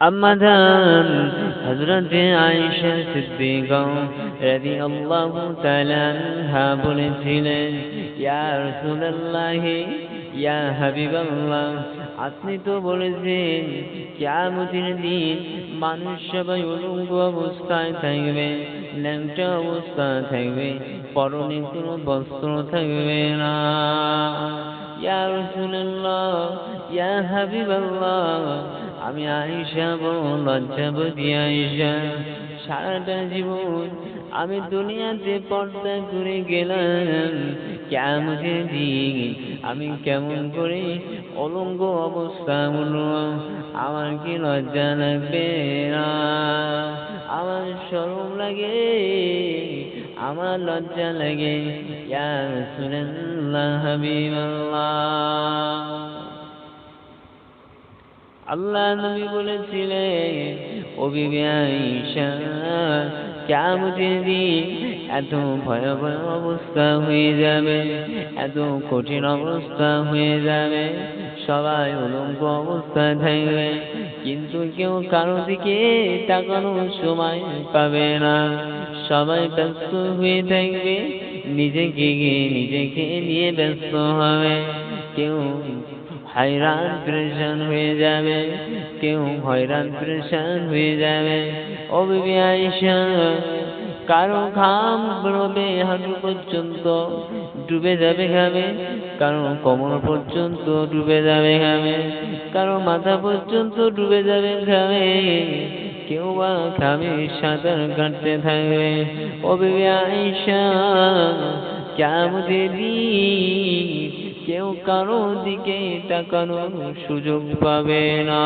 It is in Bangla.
আম্মাদান, হযরত আয়েশা সিদ্দিকা রাদিয়াল্লাহু তাআলা আনহা বলেছিলেন, ইয়া রাসূলুল্লাহ, ইয়া হাবিবাল্লাহ, আপনি তো বলেছেন, কিয়ামতের দিন মানুষ সবাই উলঙ্গ অবস্থায় থাকবে, ন্যাংটা অবস্থায় থাকবে, পরনে কোনো বস্ত্র থাকবে না। ইয়া রাসূলুল্লাহ, ইয়া হাবিবাল্লাহ আমি আয়েশা বড় লজ্জাবতী আয়েশা। সারাটা জীবন আমি দুনিয়াতে পর্দা করে গেলাম। কেমন দিন আমি কেমন করে অলঙ্গ অবস্থা বলব আমার কি লজ্জা লাগবে না? আমার সরম লাগে, আমার লজ্জা লাগে। ইয়া রাসূলুল্লাহ হাবিবাল্লাহ। আল্লাহ নবী বলেছিলেন, ও বিবি দিন এত ভয়াবহ অবস্থা হয়ে যাবে, এত কঠিন অবস্থা হয়ে যাবে, সবাই উলঙ্গ অবস্থায় থাকবে, কিন্তু কেউ কারও দিকে তাকানোর সময় পাবে না। সবাই ব্যস্ত হয়ে থাকবে, নিজেকে নিজেকে নিয়ে ব্যস্ত হবে। কেউ হয়রান পরেশান হয়ে যাবে, কেউ হয়রান পরেশান হয়ে যাবে। ও বিবি কারও ঘাম বেরোবে হাঁটু পর্যন্ত ডুবে যাবে ঘামে, কারও কোমর পর্যন্ত ডুবে যাবে ঘামে, কারও মাথা পর্যন্ত ডুবে যাবে ঘামে। কেউ বা ঘামে সাঁতার কাটতে থাকবে। ও বিবি কেমন কেউ কারও দিকে তাকানোর সুযোগ পাবে না।